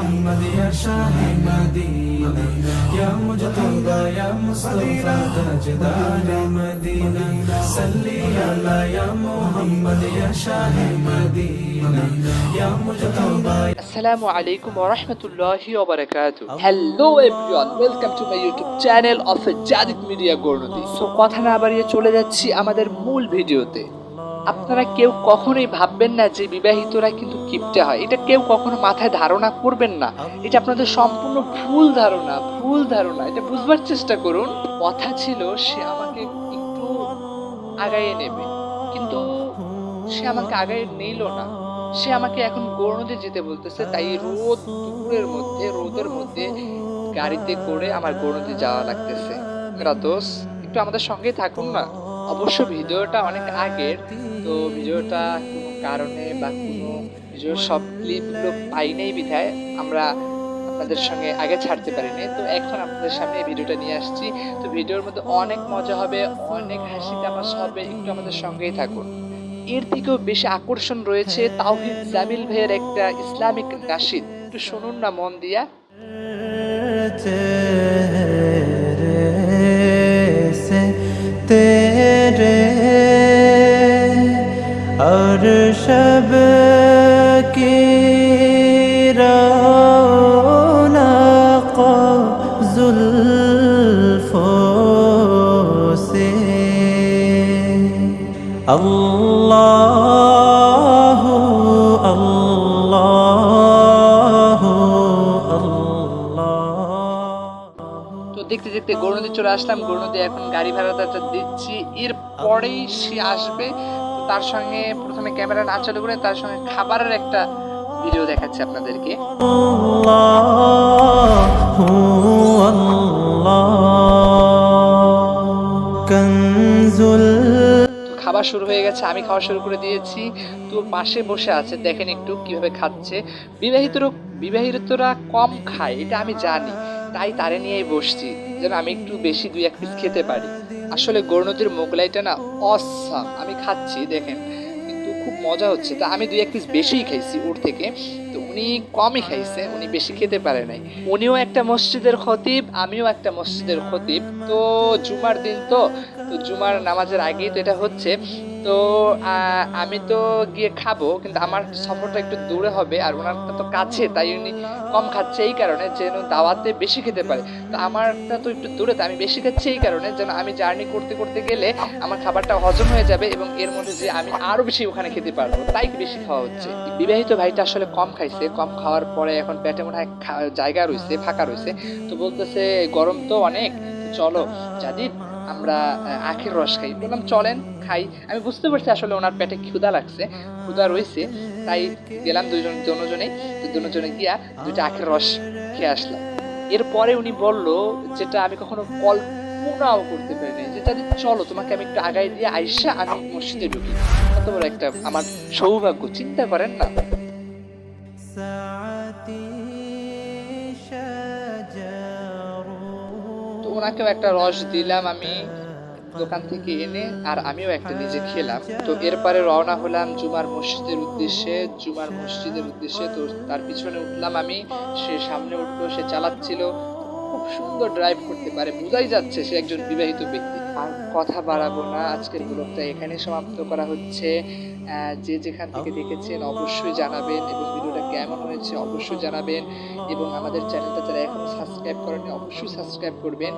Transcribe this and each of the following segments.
محمد يا شاه مدينة يا مجتبى يا مصطفى تاجدار مدينة صلي على يا محمد يا شاه مدينة يا مجتبى আসসালামু আলাইকুম ওরহমতুল্লাহি ওবারাকাতু hello everyone welcome to my YouTube channel of Jadid media গর্ণদি so কথা না বাড়িয়ে চলে যাচ্ছি আমাদের মূল ভিডিওতে আপনারা কেউ কখনোই ভাববেন না যে বিবাহিতরা কিন্তু কিপটে হয়। এটা কেউ কখনো মাথায় ধারণা করবেন না। এটা আপনাদের সম্পূর্ণ ভুল ধারণা ভুল ধারণা। এটা বুঝবার চেষ্টা করুন। কথা ছিল, সে আমাকে একটু আগাইয়ে নেবে। কিন্তু সে আমাকে আগায় নিল না। সে আমাকে এখন গৌরনদী যেতে বলতেছে। তাই রোদ, দুপুরের মধ্যে, রোদের মধ্যে গাড়িতে করে আমার গৌরনদী যাওয়া লাগতেছে। রাতোস, একটু আমাদের সঙ্গে থাকুন না? অবশ্য ভিডিওটা অনেক আগের, তো ভিডিওটা কারণে বা কোনো সব ক্লিপগুলো পাই নাই বিধায় আমরা আপনাদের সঙ্গে আগে ছাড়তে পারিনি। তো এখন আপনাদের সামনে এই ভিডিওটা নিয়ে আসছি। তো ভিডিওর মধ্যে অনেক মজা হবে, অনেক হাসি তামাশ হবে, একটু আমাদের সঙ্গেই থাকুন। এর থেকেও বেশি আকর্ষণ রয়েছে তাওহিদ জামিল ভাইয়ের একটা ইসলামিক নাসিদ একটু শুনুন না মন দিয়া। और शब की रौनक जुल्फों से अल्लाह अल्लाह अल्लाह তো দেখতে দেখতে গৌরনদী চলে আসলাম গৌরনদী এখন গাড়ি ভাড়াটা দিচ্ছি এর পরেই সে আসবে তো তার সঙ্গে প্রথমে ক্যামেরা না চালু করে তার সঙ্গে খাবারের একটা ভিডিও দেখাচ্ছি আপনাদেরকে। খাবার শুরু হয়ে গেছে, আমি খাওয়া শুরু করে দিয়েছি। তো পাশে বসে আছে, দেখেন একটু কীভাবে খাচ্ছে। বিবাহিত বিবাহিতরা কম খায়, এটা আমি জানি। তাই তারে নিয়েই বসছি, যেন আমি একটু বেশি দুই এক পিস খেতে পারি। আসলে গৌরনদীর মোগলাইটা না অসাম। আমি খাচ্ছি, দেখেন। কিন্তু খুব মজা হচ্ছে। তা আমি দুই এক পিস বেশিই খাইছি ওর থেকে। তো উনি কমই খাইছে, উনি বেশি খেতে পারে নাই। উনিও একটা মসজিদের খতিব, আমিও একটা মসজিদের খতিব। তো জুমার দিন তো তো জুমার নামাজের আগেই তো এটা হচ্ছে। তো আমি তো গিয়ে খাব, কিন্তু আমার সফরটা একটু দূরে হবে আর ওনারটা তো কাছে, তাই উনি কম খাচ্ছে এই কারণে যেন দাওয়াতে বেশি খেতে পারে। তো আমারটা তো একটু দূরে, তো আমি বেশি খাচ্ছি এই কারণে যেন আমি জার্নি করতে করতে গেলে আমার খাবারটা হজম হয়ে যাবে এবং এর মধ্যে যে আমি আরও বেশি ওখানে খেতে পারব, তাই বেশি খাওয়া হচ্ছে। বিবাহিত ভাইটা আসলে কম খাইছে, কম খাওয়ার পরে এখন পেটে মনে হয় জায়গা রয়েছে ফাঁকা রয়েছে তো বলতেছে গরম তো অনেক চলো জাদিদ আমরা আখের রস খাই। বললাম, চলেন। খাই। আমি বুঝতে পারছি আসলে ওনার পেটে ক্ষুধা লাগছে, ক্ষুধা রয়েছে, তাই গেলাম দুজন দুজনে দুজনে গিয়া দুইটা আখের রস খেয়ে আসলাম। এরপরে উনি বলল, যেটা আমি কখনো কল্পনাও করতে পারিনি। যে চলো, তোমাকে আমি একটু আগাই দিয়ে আইসা আমি মসজিদে ঢুকি। এত বড় একটা আমার সৌভাগ্য, চিন্তা করেন না। তো ওনাকেও একটা রস দিলাম আমি। দোকান থেকে এনে আর আমিও একটা নিজে খেলাম। তো এরপরে রওনা হলাম জুমার মসজিদের উদ্দেশ্যে। জুমার মসজিদের উদ্দেশ্যে তো তার পিছনে উঠলাম আমি। সে সামনে উঠল সে চালাচ্ছিল। খুব সুন্দর ড্রাইভ করতে পারে। বোঝাই যাচ্ছে সে একজন বিবাহিত ব্যক্তি। আর কথা বাড়াবো না। আজকের ব্লগটা এখানে সমাপ্ত করা হচ্ছে। যে যেখান থেকে দেখেছেন অবশ্যই জানাবেন এবং ভিডিওটা কেমন হয়েছে অবশ্যই জানাবেন এবং আমাদের চ্যানেলটা যারা এখনও সাবস্ক্রাইব করেনি অবশ্যই সাবস্ক্রাইব করবেন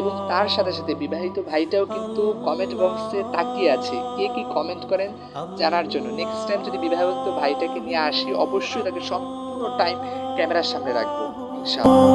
এবং তার সাথে সাথে বিবাহিত ভাইটাও কিন্তু কমেন্ট বক্সে তাকিয়ে আছে। কে কি কমেন্ট করেন জানার জন্য। নেক্সট টাইম যদি বিবাহিত ভাইটাকে নিয়ে আসি, অবশ্যই তাকে সম্পূর্ণ টাইম ক্যামেরার সামনে রাখব। ইনশাআল্লাহ।